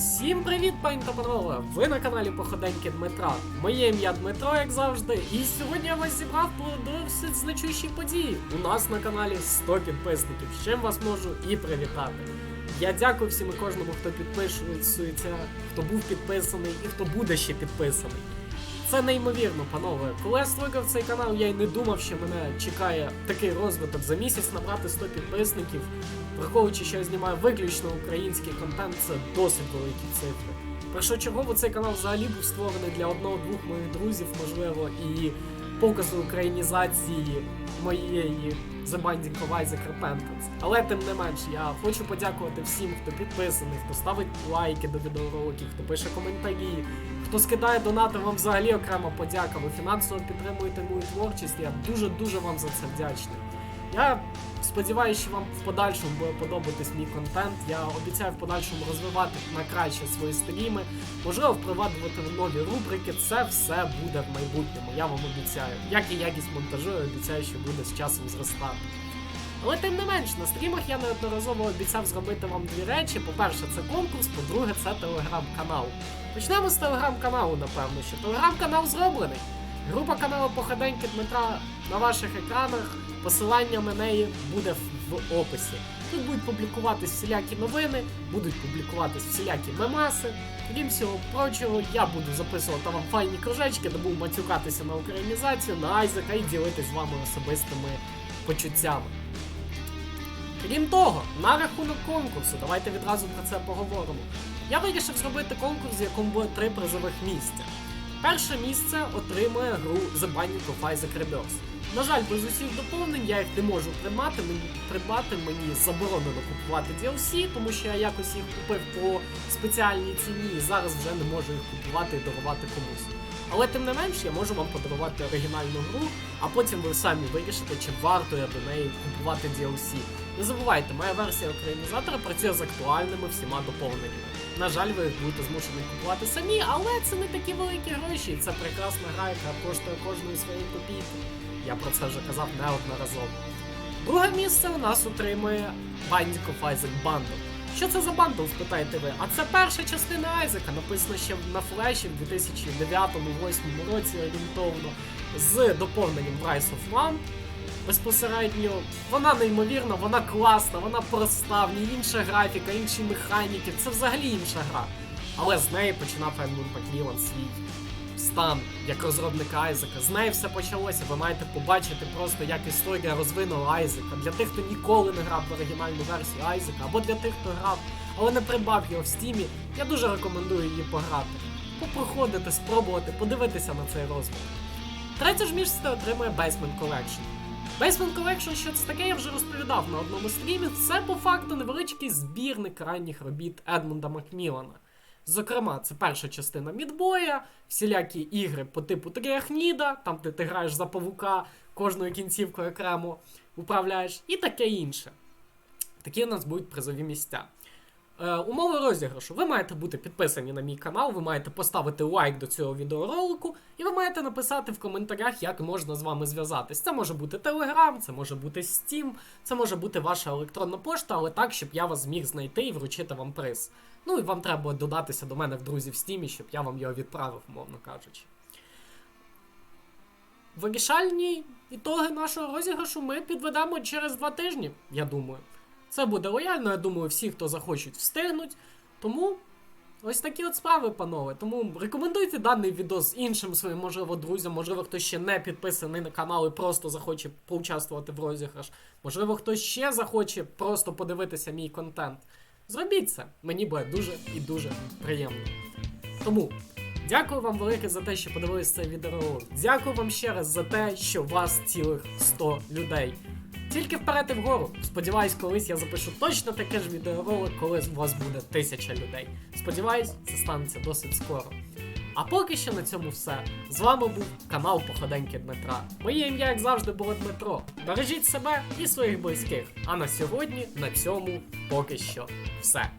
Всім привіт, пані та панове! Ви на каналі Походеньки Дмитра. Моє ім'я Дмитро, як завжди, і сьогодні я вас зібрав про досить значущі події. У нас на каналі 100 підписників, з чим вас можу і привітати. Я дякую всім і кожному, хто підписується, хто був підписаний і хто буде ще підписаний. Це неймовірно, панове. Коли я створив цей канал, я й не думав, що мене чекає такий розвиток за місяць набрати 100 підписників. Враховуючи, що я знімаю виключно український контент, це досить великі цифри. Першочергово цей канал взагалі був створений для одного-двох моїх друзів, можливо, і показу українізації моєї The Binding of Isaac. Але тим не менш, я хочу подякувати всім, хто підписаний, хто ставить лайки до відеороликів, хто пише коментарі, хто скидає донати, вам взагалі окрема подяка. Ви фінансово підтримуєте мою творчість. Я дуже-дуже вам за це вдячний. Я сподіваюся, що вам в подальшому буде подобатись мій контент. Я обіцяю в подальшому розвивати на краще свої стріми, можливо, впроваджувати нові рубрики. Це все буде в майбутньому. Я вам обіцяю. Як і якість монтажу, я обіцяю, що буде з часом зростати. Але тим не менш, на стрімах я неодноразово обіцяв зробити вам дві речі. По-перше, це конкурс, по-друге, це телеграм-канал. Почнемо з телеграм-каналу, напевно, що телеграм-канал зроблений. Група каналу Походеньки Дмитра на ваших екранах. Посилання на неї буде в, описі. Тут будуть публікуватись всілякі новини, будуть публікуватись всілякі мемаси. Крім всього прочого, я буду записувати вам файні кружечки, де буду матюкатися на українізацію, на Айзека і ділитись з вами особистими почуттями. Крім того, на рахунок конкурсу, давайте відразу про це поговоримо. Я вирішив зробити конкурс, в якому буде три призових місця. Перше місце отримує гру The Binding of Isaac Rebirth. На жаль, без усіх доповнень я їх не можу придбати. Мені придбати мені заборонено купувати DLC, тому що я якось їх купив по спеціальній ціні і зараз вже не можу їх купувати і дарувати комусь. Але тим не менш, я можу вам подарувати оригінальну гру, а потім ви самі вирішите, чи варто я до неї купувати DLC. Не забувайте, моя версія українізатора працює з актуальними всіма доповненнями. На жаль, ви їх будете змушені купувати самі, але це не такі великі гроші, і це прекрасна гра, яка коштує кожної своєї копійки. Я про це вже казав неодноразово. Друге місце у нас отримує Binding of Isaac Bundle. Що це за бандл, спитаєте ви? А це перша частина Айзека, написана ще на флеші в 2009-2008 році орієнтовно з доповненням Rise of One. Безпосередньо вона неймовірна, вона класна, вона проста, в ній інша графіка, інші механіки, це взагалі інша гра. Але з неї починав Едмунд Макмілан свій стан як розробника Айзека. З неї все почалося. Ви маєте побачити просто, як історія розвинула Айзека. Для тих, хто ніколи не грав в оригінальну версію Айзека, або для тих, хто грав, але не придбав його в стімі, я дуже рекомендую її пограти. Попроходити, спробувати, подивитися на цей розвиток. Третє ж місце отримує Basement Collection. Basement Collection, що це таке, я вже розповідав на одному стрімі. Це по факту невеличкий збірник ранніх робіт Едмунда Макмілана. Зокрема, це перша частина Мідбоя, всілякі ігри по типу Тріахніда, там де ти граєш за павука, кожною кінцівкою окремо управляєш, і таке інше. Такі у нас будуть призові місця. Е, умови розіграшу. Ви маєте бути підписані на мій канал, ви маєте поставити лайк до цього відеоролику, і ви маєте написати в коментарях, як можна з вами зв'язатись. Це може бути Telegram, це може бути Steam, це може бути ваша електронна пошта, але так, щоб я вас зміг знайти і вручити вам приз. Ну і вам треба додатися до мене в друзі в Steam, щоб я вам його відправив, мовно кажучи. Вирішальні ітоги нашого розіграшу ми підведемо через два тижні, я думаю. Це буде лояльно, я думаю, всі, хто захочуть, встигнуть. Тому ось такі от справи, панове. Тому рекомендуйте даний відос іншим своїм, можливо, друзям, можливо, хтось ще не підписаний на канал і просто захоче поучаствувати в розіграш. Можливо, хтось ще захоче просто подивитися мій контент. Зробіть це, мені буде дуже і дуже приємно. Тому. Дякую вам велике за те, що подивились цей відеоролик. Дякую вам ще раз за те, що вас цілих 100 людей. Тільки вперед і вгору. Сподіваюсь, колись я запишу точно таке ж відеоролик, коли у вас буде тисяча людей. Сподіваюсь, це станеться досить скоро. А поки що на цьому все. З вами був канал Походеньки Дмитра. Моє ім'я, як завжди, було Дмитро. Бережіть себе і своїх близьких. А на сьогодні на цьому поки що все.